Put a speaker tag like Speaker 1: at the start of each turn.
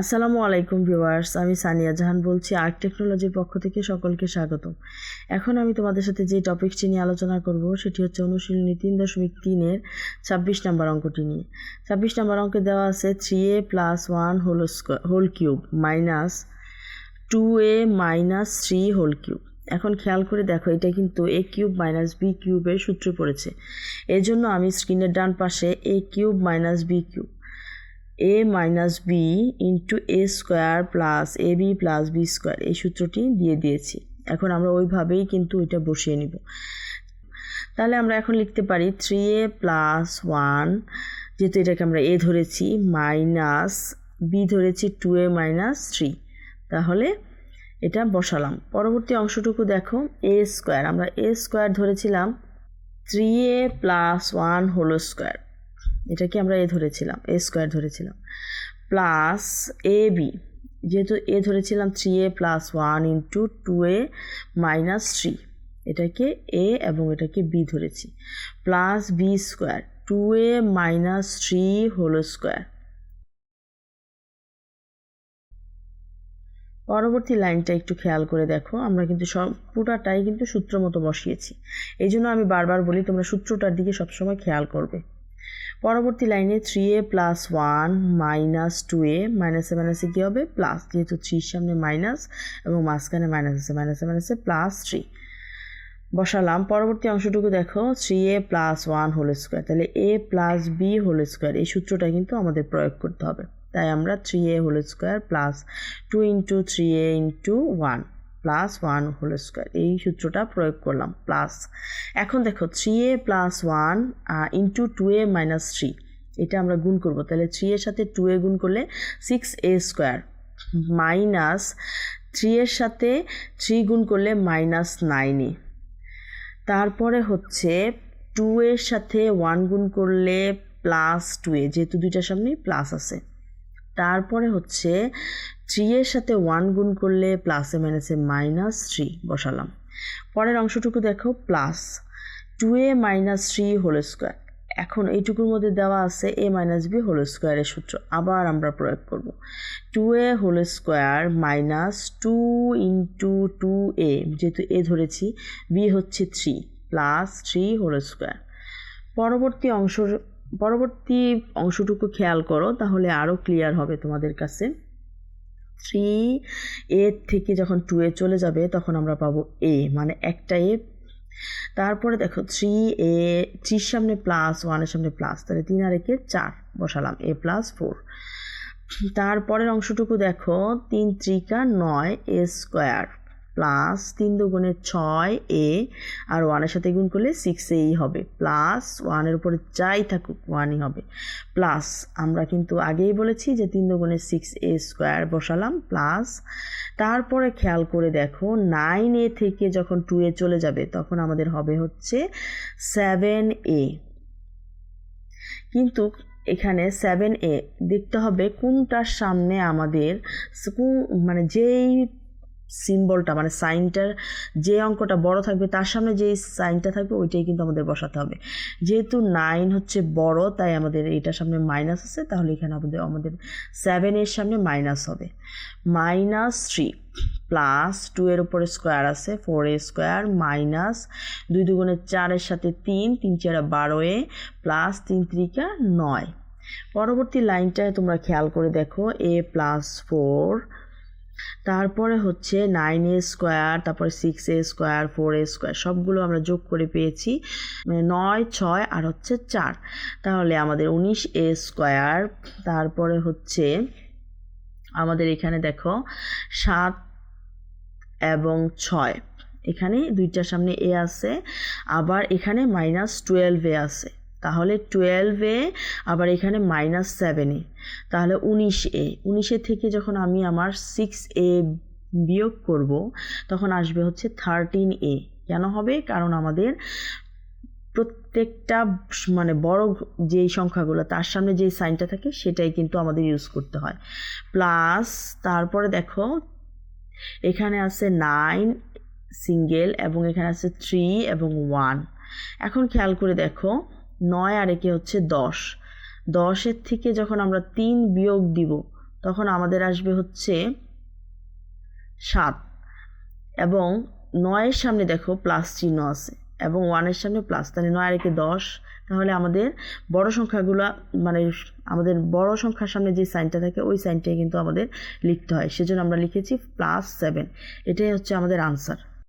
Speaker 1: আসসালামু আলাইকুম ভিউয়ার্স, আমি সানিয়া জাহান বলছি আর্ট টেকনোলজির পক্ষ থেকে সকলকে স্বাগত এখন আমি তোমাদের সাথে যে টপিকটি নিয়ে আলোচনা করব, সেটি হচ্ছে অনুশীলনী তিন দশমিক তিনের ছাব্বিশ নাম্বার অঙ্কটি নিয়ে। ছাব্বিশ নাম্বার অঙ্কে দেওয়া আছে three a plus one whole whole cube minus two a minus three whole cube এখন খেয়াল করে দেখো, এটা কিন্তু এ কিউব মাইনাস বি কিউবের সূত্র পড়েছে। এর জন্য আমি স্ক্রিনের ডান পাশে a cube minus b cube a minus b into a square plus a b plus b square এই সূত্রটি দিয়ে দিয়েছি। এখন আমরা ওইভাবেই কিন্তু এটা বসিয়ে নিব। তাহলে আমরা এখন লিখতে পারি থ্রি এ প্লাস ওয়ান যেহেতু এটাকে আমরা এ ধরেছি মাইনাস বি ধরেছি টু এ মাইনাস থ্রি তাহলে এটা বসালাম। পরবর্তী অংশটুকু দেখো। এ স্কোয়ার আমরা এ স্কোয়ার ধরেছিলাম। Three a plus one whole square এটাকে আমরা এ ধরেছিলাম, এ স্কোয়ার ধরেছিলাম। প্লাস এ বি, যেহেতু এ ধরেছিলাম three a plus one into two a minus three এটাকে এ এবং এটাকে বি ধরেছি। Plus b square two a minus three whole square পরবর্তী লাইনটা একটু খেয়াল করে দেখো, আমরা কিন্তু সব, পুরাটাই কিন্তু সূত্র মতো বসিয়েছি। এই জন্য আমি বারবার বলি, তোমরা সূত্রটার দিকে সবসময় খেয়াল করবে। পরবর্তী লাইনে three a plus one minus two a মাইনাসে মাইনাসে কী হবে? প্লাস যেহেতু থ্রির সামনে মাইনাস এবং মাঝখানে মাইনাস আছে মাইনাসে মাইনাসে প্লাস থ্রি বসালাম, পরবর্তী অংশটুকু দেখো three a plus one whole square তাহলে a plus b whole square এই সূত্রটা কিন্তু আমাদের প্রয়োগ করতে হবে। তাই আমরা three a whole square plus two into three a into one plus one whole square এই সূত্রটা প্রয়োগ করলাম প্লাস এখন দেখো three a plus one into two a minus three এটা আমরা গুণ করব, তাহলে থ্রি এর সাথে টু এ গুণ করলে six a square minus three এর সাথে থ্রি গুণ করলে মাইনাস নাইন এ। তারপরে হচ্ছে টু এর সাথে ওয়ান গুণ করলে প্লাস টু এ যেহেতু দুইটার সামনেই প্লাস আছে। তারপরে হচ্ছে থ্রি এর সাথে ওয়ান গুণ করলে প্লাসে মাইনাসে মাইনাস থ্রি বসালাম। পরের অংশটুকু দেখো plus two a minus three whole square এখন এইটুকুর মধ্যে দেওয়া আছে এ মাইনাস বি হোল স্কোয়ারের সূত্র। আবার আমরা প্রয়োগ করব। Two a whole square minus two into two a যেহেতু এ ধরেছি বি হচ্ছে three plus three whole square পরবর্তী অংশ, পরবর্তী অংশটুকু খেয়াল করো, তাহলে আরও ক্লিয়ার হবে তোমাদের কাছে। থ্রি এ থেকে যখন টু এ চলে যাবে, তখন আমরা পাবো এ মানে একটা এ তারপরে দেখো থ্রি এ থ্রির সামনে প্লাস ওয়ানের সামনে প্লাস তাহলে তিন আর একে চার বসালাম এ প্লাস ফোর তারপরের অংশটুকু দেখো, তিন ত্রিকা নয় এ স্কোয়ার প্লাস তিন দুগুণে ছয় এ, আর ওয়ানের সাথে গুণ করলে সিক্স এই হবে। প্লাস ওয়ানের উপরে যাই থাকুক ওয়ানই হবে। প্লাস আমরা কিন্তু আগেই বলেছি যে তিন দুগুণে সিক্স এ স্কোয়ার বসালাম প্লাস তারপরে খেয়াল করে দেখো নাইন এ থেকে যখন টু এ চলে যাবে, তখন আমাদের হবে হচ্ছে সেভেন এ কিন্তু এখানে সেভেন এ দেখতে হবে কোনটার সামনে আমাদের মানে যেই সিম্বলটা মানে সাইনটার যে অঙ্কটা বড় থাকবে, তার সামনে যে সাইনটা থাকবে, ওইটাই কিন্তু আমাদের বসাতে হবে। যেহেতু নাইন হচ্ছে বড়, তাই আমাদের এইটার সামনে মাইনাস আছে, তাহলে এখানে আমাদের আমাদের সেভেনের সামনে মাইনাস হবে। মাইনাস থ্রি প্লাস টু এর উপরে স্কোয়ার আছে ফোর এ স্কোয়ার মাইনাস দুই দুগুণের চারের সাথে তিন তিন চারা বারো এ প্লাস তিন ত্রিকা নয়। পরবর্তী লাইনটায় তোমরা খেয়াল করে দেখো এ প্লাস ফোর তারপরে হচ্ছে নাইন এ স্কোয়ার তারপরে six a square four a square সবগুলো আমরা যোগ করে পেয়েছি মানে নয়, ছয় আর হচ্ছে চার। তাহলে আমাদের উনিশ এ স্কোয়ার তারপরে হচ্ছে আমাদের এখানে দেখো সাত এবং ছয়। এখানে দুইটার সামনে এ আছে, আবার এখানে মাইনাস টুয়েলভ এ আছে। তাহলে টুয়েলভে আবার এখানে মাইনাস সেভেনে তাহলে উনিশ এ। উনিশে থেকে যখন আমি আমার সিক্স এ বিয়োগ করব, তখন আসবে হচ্ছে থার্টিন এ। কেন হবে? কারণ আমাদের প্রত্যেকটা মানে বড় যেই সংখ্যাগুলো, তার সামনে যেই সাইনটা থাকে, সেটাই কিন্তু আমাদের ইউজ করতে হয়। প্লাস তারপরে দেখো, এখানে আছে নাইন সিঙ্গেল এবং এখানে আছে থ্রি এবং ওয়ান এখন খেয়াল করে দেখো নয় আর একে হচ্ছে দশ। দশের থেকে যখন আমরা তিন বিয়োগ দিব, তখন আমাদের আসবে হচ্ছে সাত। এবং নয়ের সামনে দেখো প্লাস চিহ্ন আছে। এবং ওয়ানের সামনে প্লাস। তাহলে নয় আর একে দশ, তাহলে আমাদের বড় সংখ্যাগুলো মানে আমাদের বড় সংখ্যার সামনে যে সাইনটা থাকে, ওই সাইনটাই কিন্তু আমাদের লিখতে হয়। সেজন্য আমরা লিখেছি প্লাস সেভেন। এটাই হচ্ছে আমাদের আনসার।